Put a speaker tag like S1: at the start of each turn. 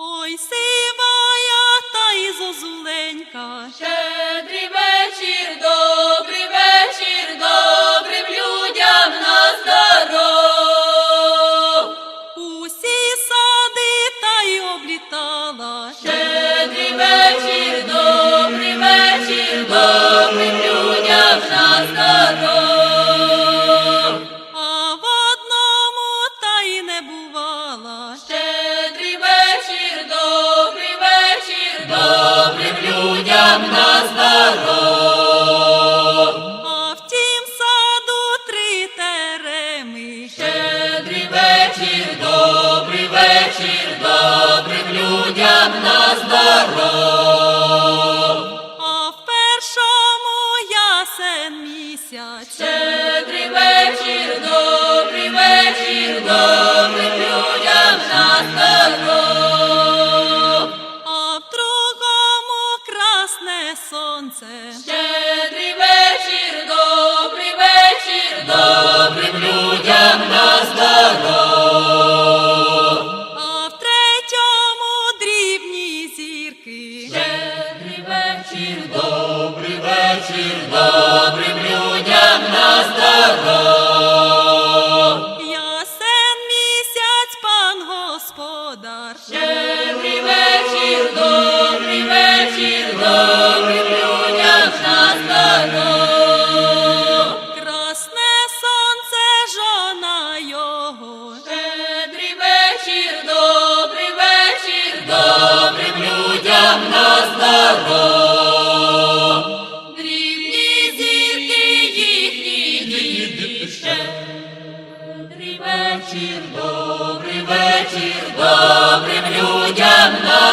S1: Ой, сивая та й зозуленька.
S2: Щедрий вечір, добрим людям настало,
S1: а другому красне сонце. господар.
S2: Щедрий вечір, добрий вечір, добрим людям настанов.
S1: Красне сонце жона його.
S2: Щедрий вечір, добрий вечір, добрим людям настанов. Вечір до Добрим людям на